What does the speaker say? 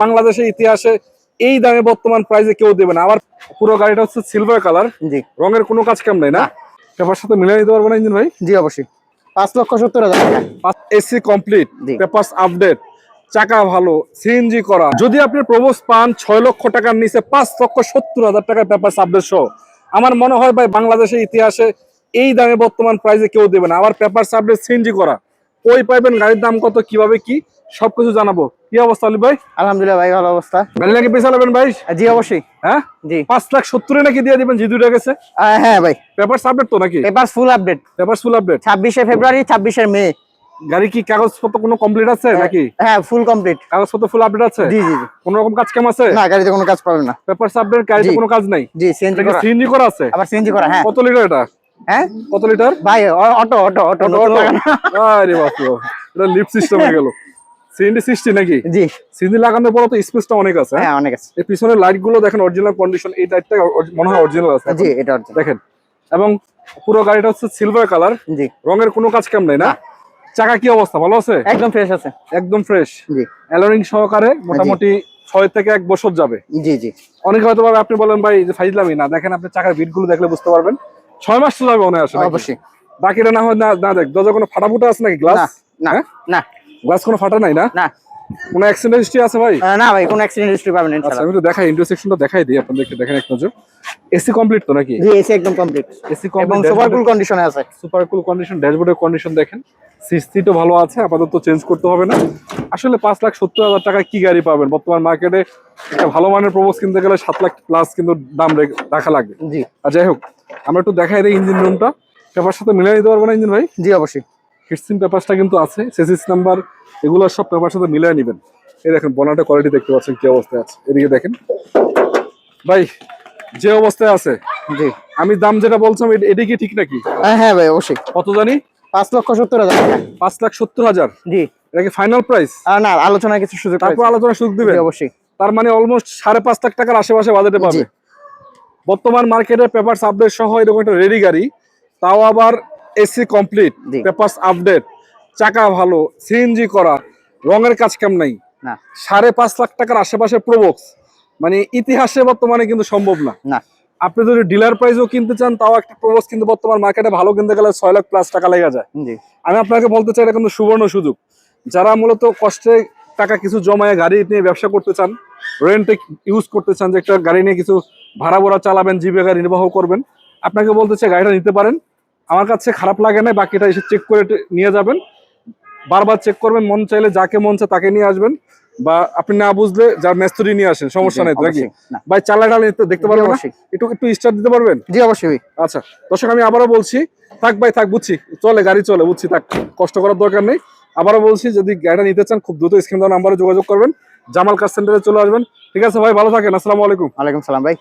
বাংলাদেশের ইতিহাসে এই দামে বর্তমান প্রাইসে কেউ দেবে না। আবার পুরো গাড়িটা হচ্ছে সিলভার কালার জি। রঙের কোনো কাজ কাম নাই না? পেপার সাথে মিলিয়ে নিতে পারব না ইঞ্জিন ভাই? জি অবশ্যই। পাঁচ লক্ষ সত্তর হাজার। এসি কমপ্লিট পেপার আপডেট চাকা ভালো সিএনজি করা। যদি আপনি প্রবোস পান ছয় লক্ষ টাকার নিচে পাঁচ লক্ষ সত্তর হাজার টাকার পেপার আপডেট সহ। আমার মনে হয় ভাই বাংলাদেশের ইতিহাসে এই দামে বর্তমান প্রাইসে কেউ দেবে না। আবার পেপার আপডেট সিএনজি করা। কই পাইবেন গাড়ির দাম কত কীভাবে কি? সবকিছু জানাব। কি অবস্থা আলী ভাই? আলহামদুলিল্লাহ ভাই ভালো অবস্থা। গাড়ি নাকি পেছালাবেন ভাই? জি অবশ্যই। হ্যাঁ? জি। পাঁচ লাখ সত্তরে নাকি দিয়ে দিবেন জি দুইটা গেছে হ্যাঁ ভাই। পেপার আপডেট তো নাকি? Paper full update paper full update ছাব্বিশে ফেব্রুয়ারি ছাব্বিশে মে। গাড়ি কি কাগজপত্র কোনো কমপ্লিট আছে নাকি? হ্যাঁ ফুল কমপ্লিট কাগজপত্র ফুল আপডেট আছে? জি জি কোন রকম কাজ কাম আছে? না গাড়িতে কোনো কাজ পাবেন না। আপডেট গাড়িতে কোনো কাজ নাই? জি সিএনজি করা। সিএনজি করা আছে? আবার সিএনজি করা হ্যাঁ। কত লিটার এটা? হ্যাঁ? কত লিটার ভাই অটো অটো অটো নতুন আরে বাপ। এটা লিফট সিস্টেম হয়ে গেল। নাকি? জি। লাগানোর পর তো স্পেসটা অনেক আছে হ্যাঁ? হ্যাঁ অনেক আছে। এই পিছনের লাইটগুলো দেখেন অরিজিনাল কন্ডিশন এই লাইটটা মনে হয় অরিজিনাল আছে জি এটা original। দেখেন এবং পুরো গাড়িটা হচ্ছে সিলভার কালার জি। রঙের কোনো কাজ কাম নাই না? চাকা কি অবস্থা ভালো আছে? একদম ফ্রেশ আছে। একদম ফ্রেশ জি। অ্যালোরিং সহকারে মোটামুটি ছয় থেকে এক বছর যাবে। জি জি। অনেকে হয়তো আপনি বলেন ভাই যে ফাইজলামি না দেখেন আপনি চাকার বিটগুলো দেখলে বুঝতে পারবেন। ছয় মাস তো যাবে মনে আসে অবশ্যই। বাকিটা না হয় না না দেখ দরজা কোনো ফাটা ফুটা আছে নাকি গ্লাস না হ্যাঁ? না। গ্লাস কোনো ফাটা নাই না? না। কোনো অ্যাক্সিডেন্ট হিস্ট্রি আছে ভাই? না ভাই কোনো অ্যাক্সিডেন্ট হিস্ট্রি পাবেন না আচ্ছা ইনশাআল্লাহ। আমি তো দেখাই ইন্টারসেকশনটা দেখাই দিই আপনাদেরকে দেখেন এক নজর। এসি কমপ্লিট তো নাকি? জি এসি একদম কমপ্লিট এসি কমপ্লিট এবং সুপার কুল কন্ডিশনে আছে। সুপার কুল কন্ডিশন ড্যাশবোর্ডের কন্ডিশন দেখেন। সিসিটো ভালো আছে আপাতত চেঞ্জ করতে হবে না। আসলে পাঁচ লাখ সত্তর হাজার টাকায় কি গাড়ি পাবেন? বর্তমান মার্কেটে একটা ভালো মানের প্রবোজ কিনতে গেলে সাত লাখ প্লাস কিন্তু দাম রেখে- লাগবে। জি। আর যাই হোক আমরা একটু দেখাই দিই ইঞ্জিন রুমটা পেপার সাথে মিলিয়ে দিতে পারব না ইঞ্জিন ভাই? জি অবশ্যই। কিটসিন পেপারসটা কিন্তু আছে সেসিস নাম্বার এগুলো সব পেপার সাথে মিলিয়ে নেবেন। এই দেখেন বনাটা কোয়ালিটি দেখতে পাচ্ছেন কি অবস্থায় আছে। এদিকে দেখেন। ভাই যে অবস্থায় আছে জি। আমি দাম যেটা বলছিলাম এটা কি ঠিক নাকি? হ্যাঁ হ্যাঁ ভাই অবশ্যই। কত জানি? পাঁচ লক্ষ সত্তর হাজার পাঁচ লাখ সত্তর হাজার? জি। এটা কি ফাইনাল প্রাইস না আলোচনার কিছু সুযোগ তারপর। আলোচনা সুযোগ দিবেন? অবশ্যই। তার মানে অলমোস্ট সাড়ে পাঁচ লাখ টাকার আশেপাশে বাজেটে পাবে। বর্তমান মার্কেটে পেপার আপডেট সহ এরকম একটা রেডি গাড়ি তাও আবার এসি কমপ্লিট জি। পেপারস আপডেট চাকা ভালো সিএনজি করা রঙের কাজ কাম নাই? সাড়ে পাঁচ লাখ টাকার আশেপাশে প্রবক্স মানে ইতিহাসে বর্তমানে কিন্তু সম্ভব না। আপনি যদি ডিলার প্রাইসও কিনতে চান তাও একটা প্রবক্স কিন্তু বর্তমান মার্কেটে ভালো কিনতে গেলে ছয় লাখ প্লাস টাকা লেগে যায়। আমি আপনাকে বলতে চাই এটা কিন্তু সুবর্ণ সুযোগ। যারা মূলত কষ্টে টাকা কিছু জমায় গাড়ি নিয়ে ব্যবসা করতে চান রেন্টে ইউজ করতে চান যে একটা গাড়ি নিয়ে কিছু ভাড়া ভরা চালাবেন জিবে গাড়ি নির্বাহ করবেন আপনাকে বলতে চাই গাড়িটা নিতে পারেন। আমার কাছে খারাপ লাগে না বাকিটা এসে চেক করে নিয়ে যাবেন। বারবার চেক করবেন মন চাইলে যাকে মন চায় তাকে নিয়ে আসবেন। বা আপনি না বুঝলে যার মেস্তরি নিয়ে আসেন সমস্যা নেই নাকি? ভাই চালা ডালে দেখতে পারবেন না। একটু একটু স্টার্ট দিতে পারবেন? জি অবশ্যই। ভাই। আচ্ছা দর্শক আমি আবারও বলছি থাক ভাই থাক বুঝছি। চলে গাড়ি চলে বুঝছি থাক। কষ্ট করার দরকার নেই। আবারও বলছি যদি গাড়িটা নিতে চান খুব দ্রুত স্ক্রিন দেওয়া নাম্বারে যোগাযোগ করবেন। জামাল কার সেন্টারে চলে আসবেন। ঠিক আছে ভাই ভালো থাকেন আসসালামু আলাইকুম। ওয়ালাইকুম সালাম ভাই।